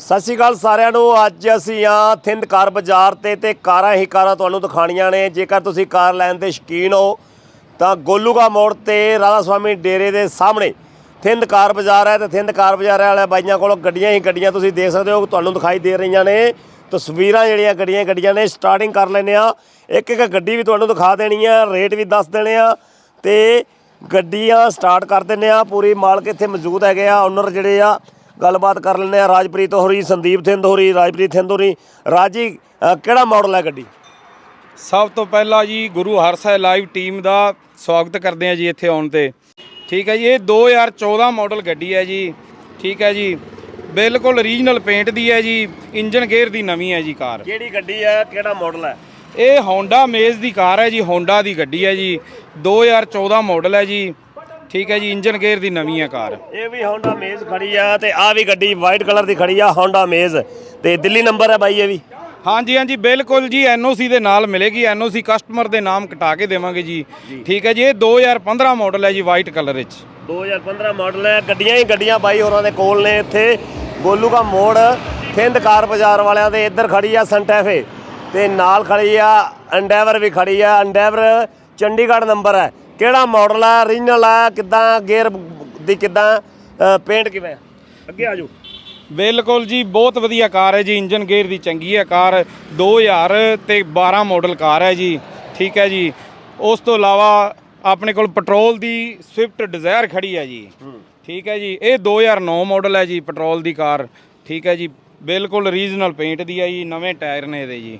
ਸਤਿ ਸ਼੍ਰੀ ਅਕਾਲ ਸਾਰਿਆਂ ਨੂੰ। ਅੱਜ ਅਸੀਂ ਆ ਥਿੰਦ ਕਾਰ ਬਾਜ਼ਾਰ ਤੇ ਤੇ ਕਾਰਾਂ ਹੀ ਕਾਰਾਂ ਤੁਹਾਨੂੰ ਦਿਖਾਣੀਆਂ ਨੇ। ਜੇਕਰ ਤੁਸੀਂ ਕਾਰ ਲੈਣ ਦੇ ਸ਼ੌਕੀਨ ਹੋ, ਤਾਂ ਗੋਲੂਗਾ ਮੋੜ ਤੇ ਰਾਧਾ ਸਵਾਮੀ ਡੇਰੇ ਦੇ ਸਾਹਮਣੇ ਥਿੰਦ ਕਾਰ ਬਾਜ਼ਾਰ ਹੈ ਤੇ ਥਿੰਦ ਕਾਰ ਬਾਜ਼ਾਰ ਵਾਲੇ ਬਾਈਆਂ ਕੋਲੋਂ ਗੱਡੀਆਂ ਹੀ ਗੱਡੀਆਂ ਤੁਸੀਂ ਦੇਖ ਸਕਦੇ ਹੋ, ਤੁਹਾਨੂੰ ਦਿਖਾਈ ਦੇ ਰਹੀਆਂ ਨੇ। ਤਸਵੀਰਾਂ ਜਿਹੜੀਆਂ ਗੱਡੀਆਂ ਹੀ ਗੱਡੀਆਂ ਨੇ ਸਟਾਰਟਿੰਗ ਕਰ ਲੈਨੇ ਆ ਇੱਕ ਇੱਕ ਗੱਡੀ ਵੀ ਤੁਹਾਨੂੰ ਦਿਖਾ ਦੇਣੀ ਆ ਰੇਟ ਵੀ ਦੱਸ ਦੇਣੇ ਆ ਤੇ ਗੱਡੀਆਂ ਸਟਾਰਟ ਕਰ ਦਿੰਨੇ ਆ ਪੂਰੀ ਮਾਲਕ ਇੱਥੇ ਮੌਜੂਦ ਹੈਗੇ ਆ ਓਨਰ ਜਿਹੜੇ ਆ ਗੱਲਬਾਤ ਕਰ ਲੈਂਦੇ ਆ ਰਾਜਪ੍ਰੀਤ ਹੋਰੀ ਸੰਦੀਪ ਥਿੰਦ ਹੋਰੀ ਰਾਜਪ੍ਰੀਤ ਥਿੰਦ ਹੋਰੀ। ਰਾਜੀ ਕਿਹੜਾ ਮਾਡਲ ਹੈ ਗੱਡੀ? ਸਭ ਤੋਂ ਪਹਿਲਾਂ ਜੀ ਗੁਰੂ ਹਰਸਾਏ ਲਾਈਵ ਟੀਮ ਦਾ ਸਵਾਗਤ ਕਰਦੇ ਆ ਜੀ ਇੱਥੇ ਆਉਣ ਤੇ। ਠੀਕ ਹੈ ਜੀ ਇਹ 2014 ਮਾਡਲ ਗੱਡੀ ਹੈ ਜੀ। ਠੀਕ ਹੈ ਜੀ ਬਿਲਕੁਲ ਰੀਜਨਲ ਪੇਂਟ ਦੀ ਹੈ ਜੀ ਇੰਜਨ ਗੇਅਰ ਦੀ ਨਵੀਂ ਹੈ ਜੀ ਕਾਰ। ਕਿਹੜੀ ਗੱਡੀ ਹੈ ਕਿਹੜਾ ਮਾਡਲ ਹੈ? ਇਹ ਹੋਂਡਾ ਮੇਜ਼ ਦੀ ਕਾਰ ਹੈ ਜੀ ਹੋਂਡਾ ਦੀ ਗੱਡੀ ਹੈ ਜੀ। 2014 ਮਾਡਲ ਹੈ ਜੀ। ਠੀਕ ਹੈ ਜੀ ਇੰਜਨ ਗੇਅਰ ਦੀ ਨਵੀਂ ਹੈ ਕਾਰ। ਇਹ ਵੀ ਹੋਂਡਾ ਮੇਜ਼ ਖੜੀ ਆ ਤੇ ਆ ਵੀ ਗੱਡੀ ਵਾਈਟ ਕਲਰ ਦੀ ਖੜੀ ਆ ਹੋਂਡਾ ਮੇਜ਼ ਤੇ ਦਿੱਲੀ ਨੰਬਰ ਹੈ ਬਾਈ ਇਹ ਵੀ। ਹਾਂਜੀ ਹਾਂਜੀ ਬਿਲਕੁਲ ਜੀ ਐਨਓਸੀ ਦੇ ਨਾਲ ਮਿਲੇਗੀ। ਐਨਓਸੀ ਕਸਟਮਰ ਦੇ ਨਾਮ ਕਟਾ ਕੇ ਦੇਵਾਂਗੇ ਜੀ। ਠੀਕ ਹੈ ਜੀ ਇਹ 2015 ਮਾਡਲ ਹੈ ਜੀ ਵਾਈਟ ਕਲਰ ਵਿੱਚ। 2015 ਮਾਡਲ ਹੈ ਗੱਡੀਆਂ ਹੀ ਗੱਡੀਆਂ ਬਾਈ ਹੋਰਾਂ ਦੇ ਕੋਲ ਨੇ ਇੱਥੇ। ਗੋਲੂ ਦਾ ਮੋੜ ਥਿੰਦ ਕਾਰ ਬਾਜ਼ਾਰ ਵਾਲਿਆਂ ਦੇ ਇੱਧਰ ਖੜੀ ਆ ਸੰਟੈਫੇ ਤੇ ਨਾਲ ਖੜੀ ਆ ਅੰਡੈਵਰ ਵੀ ਖੜੀ ਆ। ਅੰਡੈਵਰ ਚੰਡੀਗੜ੍ਹ ਨੰਬਰ ਹੈ। ਕਿਹੜਾ ਮਾਡਲ ਹੈ ਰੀਜਨਲ ਹੈ ਕਿਦਾਂ ਗੇਅਰ ਦੀ ਕਿਦਾਂ ਪੇਂਟ ਕਿਵੇਂ? ਅੱਗੇ ਆ ਜਾਓ। ਬਿਲਕੁਲ ਜੀ ਬਹੁਤ ਵਧੀਆ ਕਾਰ ਹੈ ਜੀ ਇੰਜਨ ਗੇਅਰ ਦੀ ਚੰਗੀ ਹੈ ਕਾਰ 2000 ਤੇ 12 ਮਾਡਲ ਕਾਰ ਹੈ ਜੀ ਠੀਕ ਹੈ ਜੀ। ਉਸ ਤੋਂ ਇਲਾਵਾ ਆਪਣੇ ਕੋਲ ਪੈਟਰੋਲ ਦੀ ਸਵਿਫਟ ਡਿਜ਼ਾਇਰ ਖੜੀ ਹੈ ਜੀ ਠੀਕ ਹੈ ਜੀ ਇਹ 2009 ਮਾਡਲ ਹੈ ਜੀ ਪੈਟਰੋਲ ਦੀ ਕਾਰ ਠੀਕ ਹੈ ਜੀ। ਬਿਲਕੁਲ ਰੀਜਨਲ ਪੇਂਟ ਦੀ ਹੈ ਜੀ ਨਵੇਂ ਟਾਇਰ ਨੇ ਇਹਦੇ ਜੀ।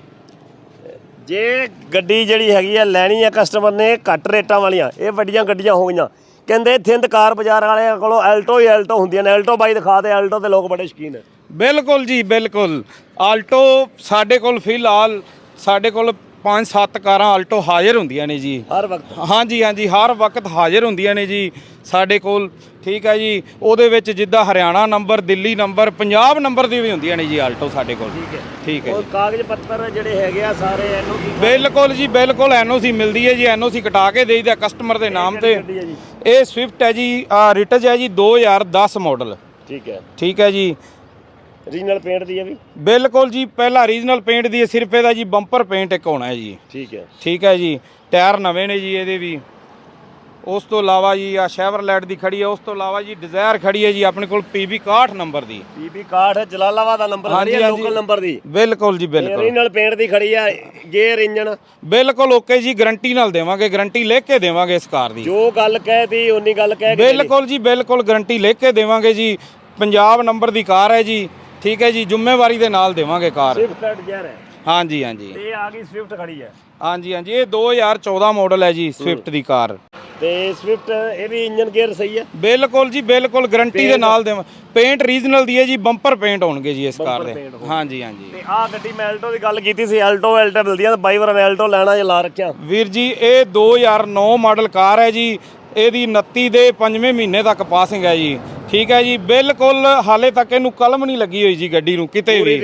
ਜੇ ਗੱਡੀ ਜਿਹੜੀ ਹੈਗੀ ਆ, ਲੈਣੀ ਆ ਕਸਟਮਰ ਨੇ, ਘੱਟ ਰੇਟਾਂ ਵਾਲੀਆਂ, ਇਹ ਵੱਡੀਆਂ ਗੱਡੀਆਂ ਹੋ ਗਈਆਂ। ਕਹਿੰਦੇ ਥਿੰਦ ਕਾਰ ਬਾਜ਼ਾਰ ਵਾਲਿਆਂ ਕੋਲੋਂ ਐਲਟੋ ਹੀ ਐਲਟੋ ਹੁੰਦੀਆਂ ਨੇ। ਐਲਟੋ ਬਾਈ ਦਿਖਾ ਦੇ, ਐਲਟੋ ਤੇ ਲੋਕ ਬੜੇ ਸ਼ੌਕੀਨ ਹੈ ਬਿਲਕੁਲ ਜੀ, ਬਿਲਕੁਲ। ਆਲਟੋ ਸਾਡੇ ਕੋਲ ਫਿਲਹਾਲ, ਸਾਡੇ ਕੋਲ 5-7 ਕਾਰਾਂ ਆਲਟੋ ਹਾਜ਼ਰ ਹੁੰਦੀਆਂ ਨੇ ਜੀ। ਹਰ ਵਕਤ। ਹਾਂਜੀ ਹਾਂਜੀ ਹਰ ਵਕਤ ਹਾਜ਼ਰ ਹੁੰਦੀਆਂ ਨੇ ਜੀ। ਸਾਡੇ ਕੋਲ ਠੀਕ ਹੈ ਜੀ। ਉਹਦੇ ਵਿੱਚ ਜਿੱਦਾਂ Haryana number Delhi number Punjab number ਦੀ ਵੀ ਹੁੰਦੀਆਂ ਨੇ ਜੀ ਆਲਟੋ ਸਾਡੇ ਕੋਲ। ਠੀਕ ਹੈ। ਠੀਕ ਹੈ ਉਹ ਕਾਗਜ਼ ਪੱਤਰ ਜਿਹੜੇ ਹੈਗੇ ਆ ਸਾਰੇ ਕੀ ਬਿਲਕੁਲ ਜੀ ਬਿਲਕੁਲ ਐਨਓਸੀ ਮਿਲਦੀ ਹੈ ਜੀ। ਐਨਓਸੀ ਕਟਾ ਕੇ ਦੇਈਦਾ ਕਸਟਮਰ ਦੇ ਨਾਮ ਤੇ। ਇਹ ਸਵਿਫਟ ਹੈ ਜੀ ਰਿਟਜ ਹੈ ਜੀ 2010 ਮਾਡਲ ਠੀਕ ਹੈ। ਠੀਕ ਹੈ ਜੀ। ਰੀਜਨਲ ਪੇਂਟ ਦੀ ਹੈ ਵੀ? ਬਿਲਕੁਲ ਜੀ ਪਹਿਲਾ ਰੀਜਨਲ ਪੇਂਟ ਦੀ ਹੈ, ਸਿਰਫ ਇਹਦਾ ਜੀ ਬੰਪਰ ਪੇਂਟ ਇੱਕ ਹੋਣਾ ਹੈ ਜੀ। ਠੀਕ ਹੈ। ਠੀਕ ਹੈ ਜੀ ਟਾਇਰ ਨਵੇਂ ਨੇ ਜੀ ਇਹਦੇ ਵੀ। ਉਸ ਤੋਂ ਇਲਾਵਾ ਜੀ ਆ ਸ਼ੈਵਰਲੈਟ ਦੀ ਖੜੀ ਹੈ ਉਸ ਤੋਂ ਇਲਾਵਾ ਜੀ ਡਿਜ਼ਾਇਰ ਖੜੀ ਹੈ ਜੀ ਆਪਣੇ ਕੋਲ PB 61 ਨੰਬਰ ਦੀ। ਪੀਪੀ ਕਾਠ ਜਲਾਲਾਬਾਦ ਦਾ ਨੰਬਰ ਖੜੀ ਹੈ ਲੋਕਲ ਨੰਬਰ ਦੀ। ਬਿਲਕੁਲ ਜੀ ਬਿਲਕੁਲ। ਰੀਜਨਲ ਪੇਂਟ ਦੀ ਖੜੀ ਆ ਗੇਅਰ ਇੰਜਨ ਬਿਲਕੁਲ ਓਕੇ ਜੀ ਗਾਰੰਟੀ ਨਾਲ ਦੇਵਾਂਗੇ ਗਾਰੰਟੀ ਲਿਖ ਕੇ ਦੇਵਾਂਗੇ ਇਸ ਕਾਰ ਦੀ। ਜੋ ਗੱਲ ਕਹਿਤੀ ਉਨੀ ਗੱਲ ਕਹਿ ਕੇ ਬਿਲਕੁਲ ਜੀ ਬਿਲਕੁਲ ਗਾਰੰਟੀ ਲਿਖ ਕੇ ਦੇਵਾਂਗੇ ਜੀ। ਪੰਜਾਬ ਨੰਬਰ ਦੀ ਕਾਰ ਹੈ ਜੀ। ਠੀਕ ਹੈ ਜੀ ਜ਼ਿੰਮੇਵਾਰੀ ਦੇ ਨਾਲ ਦੇਵਾਂਗੇ ਕਾਰ। ਸਵਿਫਟ ਡਿਜ਼ਾਇਰ ਹੈ। ਹਾਂਜੀ ਹਾਂਜੀ। ਤੇ ਇਹ ਆ ਗਈ ਸਵਿਫਟ ਖੜੀ ਹੈ। ਹਾਂਜੀ ਹਾਂਜੀ ਇਹ 2014 ਮਾਡਲ ਹੈ ਜੀ ਸਵਿਫਟ ਦੀ ਕਾਰ। ਤੇ ਸਵਿਫਟ ਇਹ ਵੀ ਇੰਜਨ ਗੇਅਰ ਸਹੀ ਹੈ? ਬਿਲਕੁਲ ਜੀ ਬਿਲਕੁਲ ਗਾਰੰਟੀ ਦੇ ਨਾਲ ਦੇਵਾਂ ਪੇਂਟ ਰੀਜਨਲ ਦੀ ਹੈ ਜੀ ਬੰਪਰ ਪੇਂਟ ਹੋਣਗੇ ਜੀ ਇਸ ਕਾਰ ਦੇ। paint ਹਾਂਜੀ ਹਾਂਜੀ। ਤੇ ਆਹ ਗੱਡੀ ਮੈਂ ਐਲਟੋ ਦੀ ਗੱਲ ਕੀਤੀ ਸੀ ਐਲਟੋ ਐਲਟੋ ਮਿਲਦੀ ਆ ਤੇ ਬਾਈ ਵਾਰ ਐਲਟੋ ਲੈਣਾ ਜੇ ਲਾ ਰੱਖਿਆ। ਵੀਰ ਜੀ ਇਹ 2009 ਮਾਡਲ ਕਾਰ ਹੈ ਜੀ ਇਹਦੀ 29 ਦੇ 5ਵੇਂ ਮਹੀਨੇ ਤੱਕ ਪਾਸਿੰਗ ਹੈ ਜੀ। ਠੀਕ ਹੈ ਜੀ ਬਿਲਕੁਲ ਹਾਲੇ ਤੱਕ ਇਹਨੂੰ ਕਲਮ ਨਹੀਂ ਲੱਗੀ ਹੋਈ ਜੀ ਗੱਡੀ ਨੂੰ ਕਿਤੇ ਵੀ।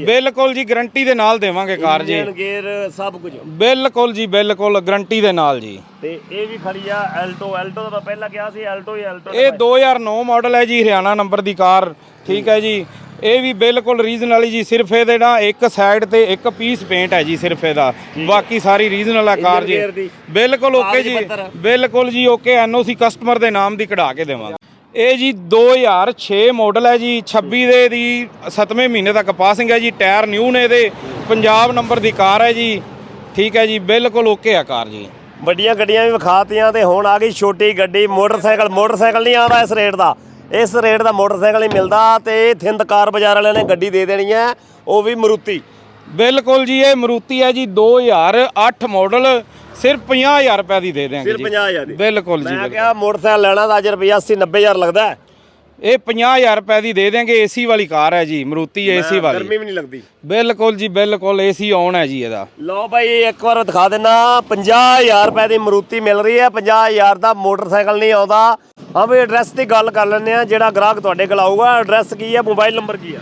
ਬਿਲਕੁਲ ਜੀ ਗਾਰੰਟੀ ਦੇ ਨਾਲ ਦੇਵਾਂਗੇ ਕਾਰ ਜੀ। ਗੇਅਰ ਸਭ ਕੁਝ। ਬਿਲਕੁਲ ਜੀ ਬਿਲਕੁਲ ਗਾਰੰਟੀ ਦੇ ਨਾਲ ਜੀ। ਤੇ ਇਹ ਵੀ ਖੜੀ ਆ ਐਲਟੋ ਐਲਟੋ ਦਾ ਪਹਿਲਾਂ ਕਿਹਾ ਸੀ ਐਲਟੋ ਹੀ ਐਲਟੋ ਇਹ 2009 ਮਾਡਲ ਹੈ ਜੀ ਹਰਿਆਣਾ ਨੰਬਰ ਦੀ ਕਾਰ ਠੀਕ ਹੈ ਜੀ। ਇਹ ਵੀ ਬਿਲਕੁਲ ਰੀਜਨਲ ਜੀ ਸਿਰਫ ਇਹਦੇ ਨਾ ਇੱਕ ਸਾਈਡ ਤੇ ਇੱਕ ਪੀਸ ਪੇਂਟ ਹੈ ਜੀ ਸਿਰਫ ਇਹਦਾ। ਬਾਕੀ ਸਾਰੀ ਰੀਜਨਲ ਹੈ ਕਾਰ ਜੀ। ਬਿਲਕੁਲ ਓਕੇ ਜੀ। ਬਿਲਕੁਲ ਜੀ ਓਕੇ ਐਨਓਸੀ ਕਸਟਮਰ ਦੇ ਨਾਮ ਦੀ ਕਢਾ ਕੇ ਦੇਵਾਂਗੇ। ਇਹ ਜੀ 2006 ਮਾਡਲ ਹੈ ਜੀ 26 ਦੇ ਦੀ 7ਵੇਂ ਮਹੀਨੇ ਤੱਕ ਪਾਸਿੰਗ ਹੈ ਜੀ ਟਾਇਰ ਨਿਊ ਨੇ ਇਹਦੇ ਪੰਜਾਬ ਨੰਬਰ ਦੀ ਕਾਰ ਹੈ ਜੀ ਠੀਕ ਹੈ ਜੀ ਬਿਲਕੁਲ ਓਕੇ ਆ ਕਾਰ ਜੀ। ਵੱਡੀਆਂ ਗੱਡੀਆਂ ਵੀ ਵਿਖਾਤੀਆਂ ਤੇ ਹੁਣ ਆ ਗਈ ਛੋਟੀ ਗੱਡੀ ਮੋਟਰਸਾਈਕਲ ਮੋਟਰਸਾਈਕਲ ਨਹੀਂ ਆਉਂਦਾ ਇਸ ਰੇਟ ਦਾ। ਇਸ ਰੇਟ ਦਾ ਮੋਟਰਸਾਈਕਲ ਨਹੀਂ ਮਿਲਦਾ ਤੇ ਥਿੰਦ ਕਾਰ ਬਾਜ਼ਾਰ ਵਾਲਿਆਂ ਨੇ ਗੱਡੀ ਦੇ ਦੇਣੀ ਹੈ ਉਹ ਵੀ ਮਰੂਤੀ। ਬਿਲਕੁਲ ਜੀ ਇਹ ਮਰੂਤੀ ਹੈ ਜੀ 2008 ਮਾਡਲ ਸਿਰਫ 50000 ਰੁਪਏ ਦੀ ਦੇ ਦਿਆਂਗੇ ਸਿਰਫ ਜੀ। 50000 ਦੀ। ਬਿਲਕੁਲ ਜੀ ਮੈਂ ਬਿਲਕੁਲ। ਕਿਹਾ ਮੋਟਰਸਾਈਕਲ ਲੈਣਾ ਤਾਂ ਅੱਜ ਰੁਪਈਆ 80 90000 ਲੱਗਦਾ ਹੈ। ਇਹ 50000 ਰੁਪਏ ਦੀ ਦੇ ਦਿਆਂਗੇ ਏਸੀ ਵਾਲੀ ਕਾਰ ਹੈ ਜੀ ਮਰੂਤੀ ਏਸੀ ਵਾਲੀ। ਗਰਮੀ ਵੀ ਨਹੀਂ ਲੱਗਦੀ। ਬਿਲਕੁਲ ਜੀ ਬਿਲਕੁਲ ਏਸੀ ਆਨ ਹੈ ਜੀ ਇਹਦਾ। ਲਓ ਭਾਈ ਇੱਕ ਵਾਰ ਦਿਖਾ ਦੇਣਾ 50000 ਰੁਪਏ ਦੀ ਮਰੂਤੀ ਮਿਲ ਰਹੀ ਹੈ। 50000 ਦਾ ਮੋਟਰਸਾਈਕਲ ਨਹੀਂ ਆਉਂਦਾ। ਹਾਂ ਵੀ ਐਡਰੈਸ ਦੀ ਗੱਲ ਕਰ ਲੈਂਦੇ ਆ ਜਿਹੜਾ ਗ੍ਰਾਹਕ ਤੁਹਾਡੇ ਕੋਲ ਆਊਗਾ। ਐਡਰੈਸ ਕੀ ਹੈ ਮੋਬਾਈਲ ਨੰਬਰ ਕੀ ਹੈ?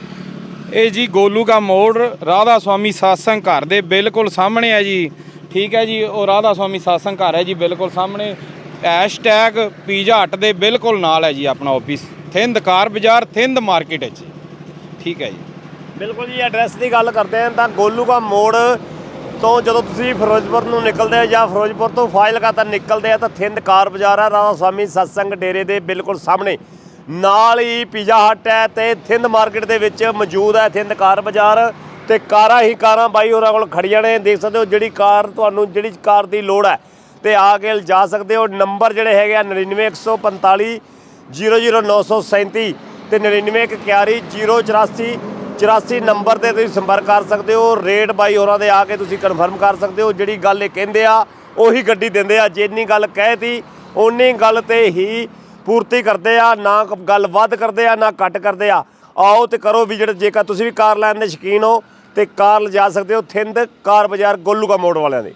ਇਹ ਜੀ ਗੋਲੂ ਕਾ ਮੋੜ ਰਾਧਾ ਸਵਾਮੀ ਸਾਸੰਗ ਘਰ ਦੇ ਬਿਲਕੁਲ ਸਾਹਮਣੇ ਹੈ ਜੀ। ਠੀਕ ਹੈ ਜੀ, ਉਹ ਰਾਧਾ ਸਵਾਮੀ ਸਾਸੰਗ ਘਰ ਹੈ ਜੀ, ਬਿਲਕੁਲ ਸਾਹਮਣੇ। ਹੈਸ਼ਟੈਗ ਪੀਜ਼ਾ ਹਟ ਦੇ ਬਿਲਕੁਲ ਨਾਲ ਹੈ ਜੀ ਆਪਣਾ ਆਫਿਸ ਥਿੰਦ ਕਾਰ ਬਾਜ਼ਾਰ ਥਿੰਦ ਮਾਰਕੀਟ ਹੈ ਜੀ। ਠੀਕ ਹੈ ਜੀ। ਬਿਲਕੁਲ ਜੀ ਐਡਰੈਸ ਦੀ ਗੱਲ ਕਰਦੇ ਹਾਂ ਤਾਂ ਗੋਲੂਗਾ ਮੋੜ ਤੋਂ ਜਦੋਂ ਤੁਸੀਂ ਫਿਰੋਜ਼ਪੁਰ ਨੂੰ ਨਿਕਲਦੇ ਹੋ ਜਾਂ ਫਿਰੋਜ਼ਪੁਰ ਤੋਂ ਫਾਜ਼ਿਲਕਾ ਤੱਕ ਨਿਕਲਦੇ ਆ ਤਾਂ ਥਿੰਦ ਕਾਰ ਬਾਜ਼ਾਰ ਹੈ ਰਾਧਾ ਸਵਾਮੀ ਸਤਸੰਗ ਡੇਰੇ ਦੇ ਬਿਲਕੁਲ ਸਾਹਮਣੇ। ਨਾਲ ਹੀ ਪੀਜ਼ਾ ਹੱਟ ਹੈ ਤੇ ਥਿੰਦ ਮਾਰਕੀਟ ਦੇ ਵਿੱਚ ਮੌਜੂਦ ਹੈ ਥਿੰਦ ਕਾਰ ਬਾਜ਼ਾਰ ਤੇ ਕਾਰਾਂ ਹੀ ਕਾਰਾਂ ਬਾਈ ਹੋਰਾਂ ਕੋਲ ਖੜੀਆਂ ਨੇ, ਦੇਖ ਸਕਦੇ ਹੋ ਜਿਹੜੀ ਕਾਰ ਤੁਹਾਨੂੰ, ਜਿਹੜੀ ਕਾਰ ਦੀ ਲੋੜ ਹੈ। ਤੇ ਆ ਕੇ ਲਿਜਾ ਸਕਦੇ ਹੋ, ਨੰਬਰ ਜਿਹੜੇ ਹੈਗੇ ਆ 99145 00937 ਤੇ 9911 084 84 ਨੰਬਰ ਤੇ ਤੁਸੀਂ ਸੰਪਰਕ ਕਰ ਸਕਦੇ ਹੋ। ਰੇਟ ਬਾਈ ਹੋਰਾਂ ਦੇ ਆ ਕੇ ਤੁਸੀਂ ਕਨਫਰਮ ਕਰ ਸਕਦੇ ਹੋ। ਜਿਹੜੀ ਗੱਲ ਇਹ ਕਹਿੰਦੇ ਆ, ਉਹੀ ਗੱਡੀ ਦਿੰਦੇ ਆ। ਜਿੰਨੀ ਗੱਲ ਕਹਿਤੀ ਉਨੀ ਗੱਲ ਤੇ ਹੀ ਪੂਰਤੀ ਕਰਦੇ ਆ, ਨਾ ਗੱਲ ਵੱਧ ਕਰਦੇ ਆ, ਨਾ ਘੱਟ ਕਰਦੇ ਆ। ਆਓ ਤੇ ਕਰੋ ਵਿਜਿਟ, ਜੇਕਰ ਤੁਸੀਂ ਵੀ ਕਾਰ ਲੈਣ ਦੇ ਸ਼ੌਕੀਨ ਹੋ ਤੇ ਕਾਰ ਲਿਜਾ ਸਕਦੇ ਹੋ ਥਿੰਦ ਕਾਰ ਬਾਜ਼ਾਰ ਗੋਲੂਗਾ ਮੋੜ ਵਾਲਿਆਂ ਦੇ।